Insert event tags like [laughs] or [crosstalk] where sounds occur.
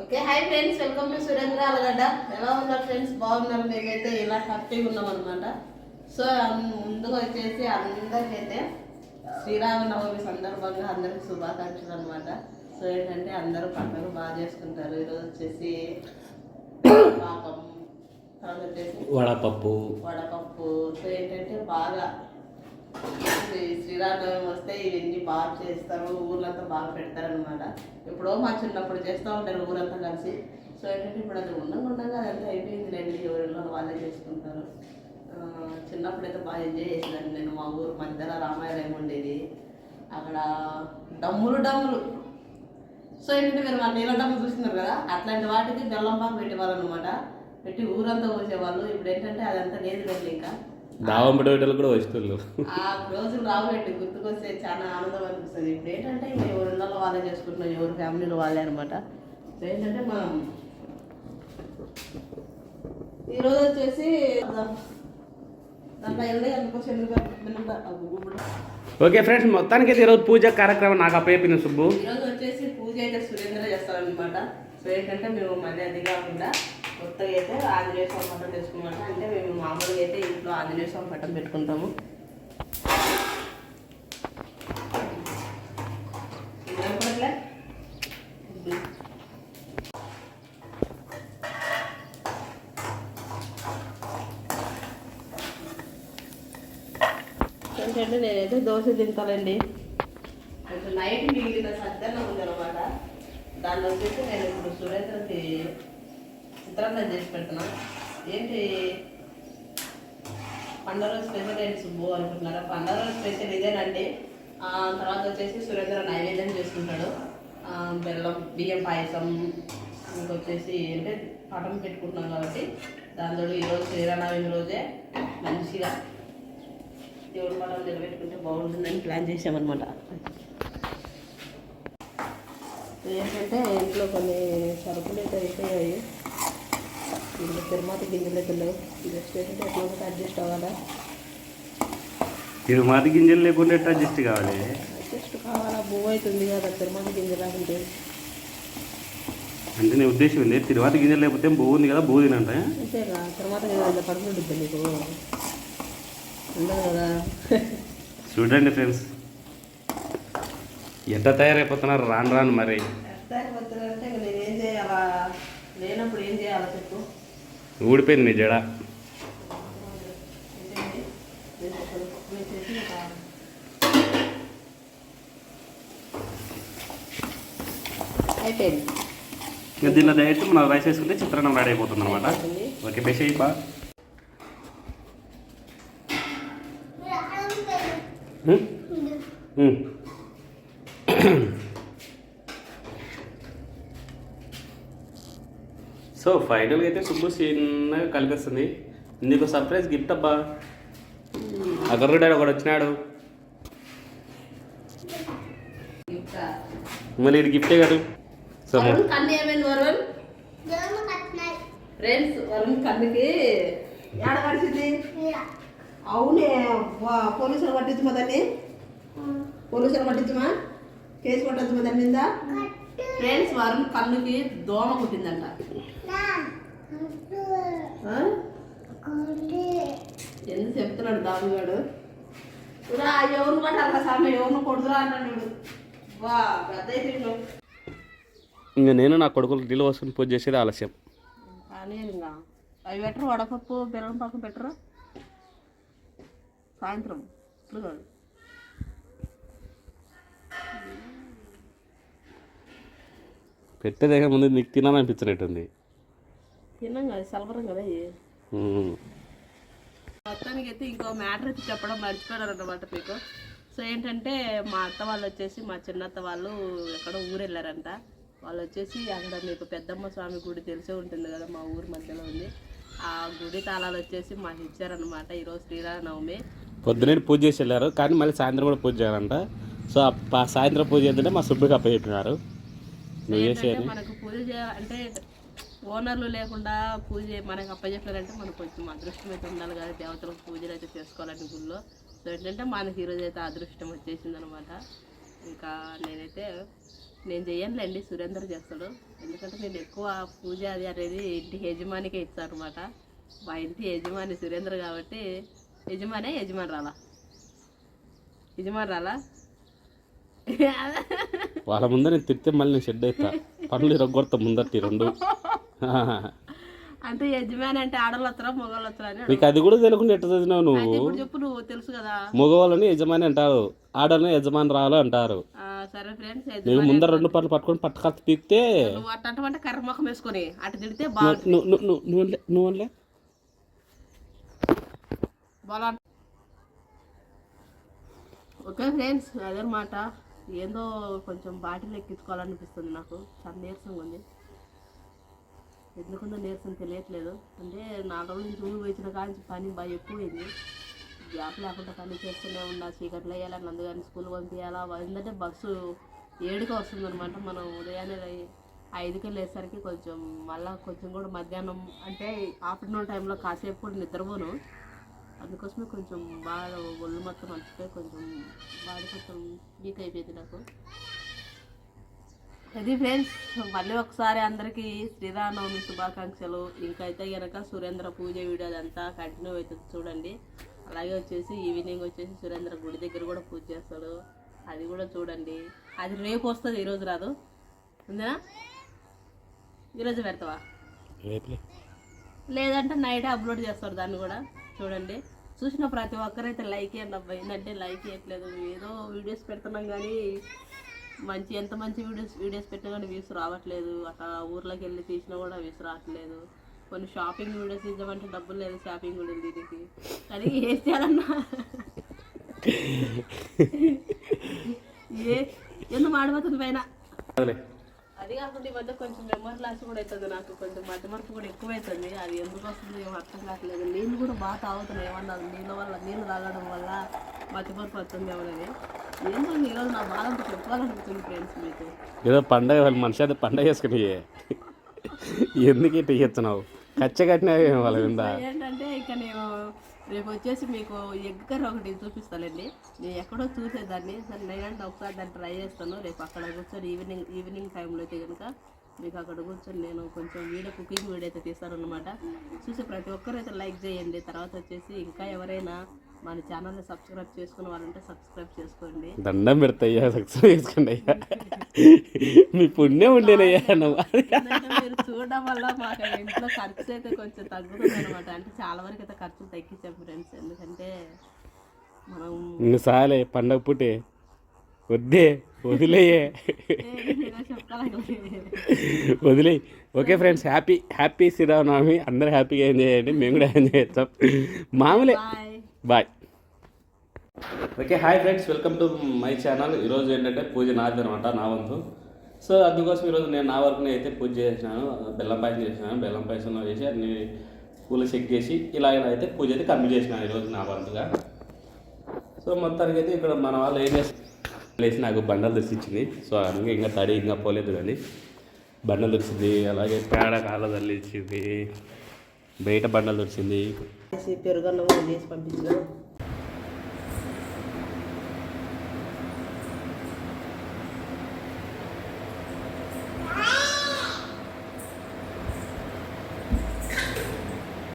Okay hi friends welcome to Surendra Allagadda. ఎలా ఉన్నారు friends? బాగున్నారు? మేమైతే ఇలా హ్యాపీగా ఉన్నాం అనమాట సో ముందుగా వచ్చేసి అందరికైతే శ్రీరామనవమి సందర్భంగా అందరికి శుభాకాంక్షలు అనమాట సో ఏంటంటే అందరూ పండుగ బాగా చేసుకుంటారు. ఈరోజు వచ్చేసి పాపం తర్వాత వచ్చేసి వడపప్పు. వడపప్పు. సో ఏంటంటే బాగా శ్రీరామనవమి వస్తే ఇవన్నీ బాగా చేస్తారు ఊర్లంతా బాగా పెడతారు అనమాట ఎప్పుడో మా చిన్నప్పుడు చేస్తూ ఉంటారు ఊరంతా కలిసి. సో ఏంటంటే ఇప్పుడు అది ఉండగా ఉండగా అదంతా అయిపోయింది లేండి ఎవరిలో వాళ్ళే చేసుకుంటారు. చిన్నప్పుడు అయితే బాగా ఎంజాయ్ చేసేదాన్ని నేను మా ఊరు మధ్యలో రామాయణం ఉండేది. అక్కడ డమ్ములు డమ్ములు. సో ఏంటంటే మీరు మా నీళ్ళ డమ్ము చూస్తున్నారు కదా అట్లాంటి వాటికి బెల్లం పాకు పెట్టేవాళ్ళు అనమాట పెట్టి ఊరంతా పోసేవాళ్ళు. ఇప్పుడు ఏంటంటే అదంతా లేదు లేండి ఇంకా. దావం పెట్టేటోళ్ళు కూడా వస్తువులు ఆ రోజులు రావులేండి గుర్తుకొస్తే చాలా ఆనందం అనిపిస్తుంది. ఇప్పుడు ఏంటంటే ఎవరి ఇళ్ళలో వాళ్ళే చేసుకుంటున్నాం ఎవరి ఫ్యామిలీలో వాళ్ళే అనమాట ఏంటంటే మనం ఈరోజు వచ్చేసి ఓకే ఫ్రెండ్స్ మొత్తానికి అయితే ఈరోజు పూజ కార్యక్రమం నాకు అప్పయిపోయింది సుబ్బు. ఈరోజు వచ్చేసి పూజ అయితే సురేంద్ర చేస్తారనమాట సో ఏంటంటే మేము మళ్ళీ అది కాకుండా కొత్తగా అయితే ఆంజనేయ స్వామి పట్టం తెచ్చుకున్నమాట అంటే మేము మామూలుగా అయితే ఇంట్లో ఆంజనేయ స్వామి పట్టం పెట్టుకుంటాము? ఏంటంటే నేనైతే దోశ తింటానండి. కొంచెం నైట్ మిగిలిన సద్దన్నం ఉంది అనమాట దాన్ని వచ్చేసి నేను ఇప్పుడు సురేంద్రకి చిత్రాన్నం చేసి పెడుతున్నాం. ఏంటి? పండగ రోజు స్పెషల్ ఏంటి సుబ్బు అనుకుంటున్నారా? పండుగ రోజు స్పెషల్ ఇదేనండి. తర్వాత వచ్చేసి సురేంద్ర నైవేద్యం చేసుకుంటాడు. బెల్లం బియ్యం పాయసం ఇంకొచ్చేసి అంటే పటం పెట్టుకుంటున్నాం కాబట్టి దాంతో ఈరోజు శ్రీరామనవమి రోజే మంచిగా దేవుడి పటం నిలబెట్టుకుంటే బాగుంటుందని ప్లాన్ చేసామన్నమాట ఏంటంటే ఇంట్లో కొన్ని సరుకులు అయితే అయిపోయాయి. ఇంట్లో తిరుమత గింజలు లేవు జస్ట్ ఏంటంటే ఎట్లా ఒకటి అడ్జస్ట్ అవ్వాలా? మాది గింజలు లేకుండా ఎట్లా అడ్జస్ట్ కావాలి? అడ్జస్ట్ కావాలా? బువ్వ అవుతుంది కదా తిరుమత గింజలు అంటే అంటే నీ ఉద్దేశం ఏంది? తిరువాత గింజలు లేకపోతే బువ్వు ఉంది కదా బువ్వు తినంట అంతేగా తిరుమత గింజలు పడుతుంది ఉంటుంది నీకు. ఉండదు కదా. చూడండి ఫ్రెండ్స్. ఎంత తయారైపోతున్నారు? రాను రాను మరి. అంటే ఇక నేను ఏం చేయాలా? లేనప్పుడు ఏం చేయాలా చెప్పు? ఊడిపోయింది మీ జడ. అయిపోయింది. ఇంకా దీనిలో డైరెక్ట్ మనం రైస్ వేసుకుంటే చిత్రాన్నం రెడీ అయిపోతుంది అనమాట ఓకే బెస్ట్ అయిపా సో ఫైనల్గా అయితే సుబ్బు చిన్నగా కలిపిస్తుంది నీకు సర్ప్రైజ్ గిఫ్ట్ అబ్బా. ఆ గర్రుడాడు ఒకడు వచ్చినాడు. ఇంకా మళ్ళీ ఇది గిఫ్టే కాదు. సో వరుణ్ కన్ను ఏమైంది వరుణ్? ఫ్రెండ్స్ వరుణ్ కన్నుకి ఏడ పడిచింది అవునే పోలీసులు పట్టించమా దాన్ని? పోలీసులు పట్టించమా? కేసు పట్టచ్చమా దాని మీద? ఫ్రెండ్స్ వరుణ్ కన్నుకి దోమ కుట్టిందంట? ఎందుకు చెప్తున్నాడు దామిగాడు రా ఎవరు కొట్టాలి సామె? ఎవరిని కొడుతురా వీడు. వా పెద్ద. ఇంకా నేను నా కొడుకులు ఢిల్లీ వస్తుని పూజ చేసేది ఆలస్యం. ఇంకా అవి పెట్టరు వడపప్పు బెల్లం పాకం పెట్టరు. సాయంత్రం ఇప్పుడు కాదు. పెట్టేదే ముందు నీకు తినాలనిపించినట్టుంది. తిన్నాం కదా సలవరం కదా. మొత్తానికి అయితే ఇంకో మ్యాటర్ అయితే చెప్పడం మర్చిపోయారు అన్నమాట మీకు. సో ఏంటంటే మా అత్త వాళ్ళు వచ్చేసి మా చిన్నత్త వాళ్ళు ఎక్కడో ఊరు వెళ్ళారంట వాళ్ళు వచ్చేసి అక్కడ మీకు పెద్దమ్మ స్వామి గుడి తెలిసే ఉంటుంది కదా మా ఊరు మధ్యలో ఉంది. ఆ గుడి తాళాలు వచ్చేసి మాకు ఇచ్చారనమాట ఈరోజు శ్రీరామనవమి. పొద్దునే పూజ చేసి వెళ్ళారు కానీ మళ్ళీ సాయంత్రం కూడా పూజ చేయాలంట. సో సాయంత్రం పూజ చేద్దంటే మా సుబ్బుకి అప్ప చెప్పినారు నువ్వు ఏంటంటే మనకు పూజ చేయాలంటే ఓనర్లు లేకుండా పూజ మనకు అప్పచెప్పారంటే మనకు కొంచెం అదృష్టం అయితే ఉండాలి కదా. దేవతలకు పూజలు అయితే చేసుకోవాలంటే గుళ్ళో. సో ఏంటంటే మనకి ఈరోజు అయితే అదృష్టం వచ్చేసింది అనమాట ఇంకా నేనైతే నేను చెయ్యనులేండి సురేందర్ చేస్తాడు. ఎందుకంటే నేను ఎక్కువ పూజ అది అనేది ఇంటి యజమానికే ఇస్తాను అనమాట మా ఇంటి యజమాని సురేందర్ కాబట్టి యజమానే యజమాని రాలా. యజమాని రాలా? వాళ్ళ ముందర నేను తిడితే మళ్ళీ నేను షెడ్ అవుతా పనులు ఇరగొడతా ముందటి రెండు. [laughs] అంటే యజమాని అంటే ఆడవాళ్ళు వస్తారా మగవాళ్ళు వస్తారా అని నీకు అది కూడా తెలియకుండా ఎట్ట చదివినావు నువ్వు? అయితే ఇప్పుడు చెప్పు నువ్వు తెలుసు కదా. మగవాళ్ళని యజమాని అంటారు. ఆడని యజమాని రాలు అంటారు. ఆ, సరే ఫ్రెండ్స్ నువ్వు ముందర రెండు పనులు పట్టుకొని పట్టుకత్తి పీకితే నువ్వు అట్ట అంటే కర్ర ముఖం వేసుకొని అటు తిడితే బాగుంటుంది. నువ్వు నువ్వు బాగా ఓకే ఫ్రెండ్స్ అదనమాట ఏందో కొంచెం బాటిల్ ఎక్కించుకోవాలనిపిస్తుంది నాకు. చాలా నీరసంగా ఉంది. ఎందుకుందో నీరసం తెలియట్లేదు. అంటే నాలుగు రోజుల నుంచి ఊరు వచ్చిన కానీ పని బాగా ఎక్కువైంది. గ్యాప్ లేకుండా పని చేస్తూనే ఉన్నా చీకట్లు వేయాలని అందుకని స్కూల్ పంపించాలా ఎందుకంటే బస్సు ఏడుగా వస్తుంది అనమాట మనం ఉదయాన్నే ఐదుకి వెళ్ళేసరికి కొంచెం మళ్ళీ కొంచెం కూడా మధ్యాహ్నం అంటే ఆఫ్టర్నూన్ టైంలో కాసేపు కూడా నిద్రపోను. అందుకోసమే కొంచెం బాగా ఒళ్ళు మొత్తం మర్చిపోయి కొంచెం బాడీ కొంచెం వీక్ అయిపోయింది నాకు. అది ఫ్రెండ్స్ మళ్ళీ ఒకసారి అందరికీ శ్రీరామనవమి శుభాకాంక్షలు. ఇంకైతే గనక సురేంద్ర పూజ వీడియో అదంతా కంటిన్యూ అవుతుంది చూడండి. అలాగే వచ్చేసి ఈవినింగ్ వచ్చేసి సురేంద్ర గుడి దగ్గర కూడా పూజ చేస్తాడు. అది కూడా చూడండి. అది రేపు వస్తుంది ఈరోజు రాదు. ఉందా ఈరోజు పెడతావా? లేదంటే నైట్ అప్లోడ్ చేస్తారు దాన్ని కూడా. చూడండి. చూసిన ప్రతి ఒక్కరైతే లైక్ ఇవ్వండి అబ్బాయి ఏంటంటే లైక్ ఇవ్వట్లేదు ఏదో వీడియోస్ పెడుతున్నాం కానీ మంచి ఎంత మంచి వీడియోస్ వీడియోస్ పెట్టినా కానీ వ్యూస్ రావట్లేదు. అట్లా ఊర్లోకి వెళ్ళి తీసినా కూడా వ్యూస్ రావట్లేదు. కొన్ని షాపింగ్ వీడియోస్ తీద్దామంటే డబ్బులు లేదు షాపింగ్ వీడియోలు దీనికి. కానీ ఏం చేయాలన్నా? ఏ ఎందుకు మాడిపోతుంది పైన? అది. కాకుండా ఈ మధ్య కొంచెం మెమరీ లాస్ కూడా అవుతుంది నాకు. కొంచెం మధ్య మరపు కూడా ఎక్కువ అవుతుంది అది ఎందుకు వస్తుంది ఏమో అర్థం కావట్లేదు. నీళ్ళు కూడా బాగా తాగుతున్నాయి. ఏమన్నా నీళ్ళ వల్ల నీళ్ళు తాగడం వల్ల మధ్య మరపు వస్తుంది ఏమన్నది ఏంటో ఈరోజు నా బాధ ఫ్రెండ్స్ మీకు ఏదో పండగ వాళ్ళ మనిషి అది పండగ చేసుకుని ఎందుకు ఇట్లా చేస్తున్నావు కచ్చ కట్టినవి వాళ్ళ ఏంటంటే ఇక నేను రేపు వచ్చేసి మీకు ఎగ్ కర్రీ ఒకటి చూపిస్తానండి. నేను ఎక్కడో చూసేదాన్ని. సరే నేనంటే ఒకసారి దాన్ని ట్రై చేస్తాను. రేపు అక్కడ కూర్చొని ఈవినింగ్ ఈవినింగ్ టైంలో అయితే కనుక మీకు అక్కడ కూర్చొని నేను కొంచెం వీడియో కుకింగ్ వీడియో అయితే తీస్తాను అనమాట చూసి ప్రతి ఒక్కరు అయితే లైక్ చేయండి. తర్వాత వచ్చేసి ఇంకా ఎవరైనా మన ఛానల్ని సబ్స్క్రైబ్ చేసుకున్న వాళ్ళంటే సబ్స్క్రైబ్ చేసుకోండి. దండం పెడతాయ్యా సక్సెస్ చేసుకోండి అయ్యా. మీ పుణ్యం ఉండేనయ్యా మీరు చూడడం వల్ల మాకు ఇంట్లో ఖర్చు అయితే కొంచెం తగ్గుతుంది అనమాట అంటే చాలా వరకు అయితే ఖర్చులు తగ్గించాం ఫ్రెండ్స్. ఎందుకంటే మనం సాలే పండగ పుట్టే వద్దే వదిలేయే. వదిలే. Okay friends happy happy Sri Rama Navami. అందరూ హ్యాపీగా ఎంజాయ్ చేయండి. మేము కూడా ఎంజాయ్ చేస్తాం. మామూలే. Bye okay hi friends welcome to my channel ఈరోజు ఏంటంటే పూజ నాది అనమాట నా వంతు. సో అందుకోసం ఈరోజు నేను నా వరకు అయితే పూజ చేసినాను. బెల్లం పాయసం చేసినాను. బెల్లం పాయసంలో చేసి అన్ని పూలు చెక్ చేసి ఇలా ఇలా అయితే పూజ అయితే కంప్లీట్ చేసినాను ఈరోజు నా వంతుగా. సో మొత్తానికి అయితే ఇక్కడ మన వాళ్ళు ఏం చేసి నాకు బండలు తెచ్చిచ్చింది. సో అందుకే ఇంకా తడి ఇంకా పోలేదు కానీ బండలు తెచ్చింది. అలాగే పేడ కాళ్ళ తల్లిచ్చింది. బయట బండలు తెచ్చింది. పెరుగన్నం చేసి పంపించిన.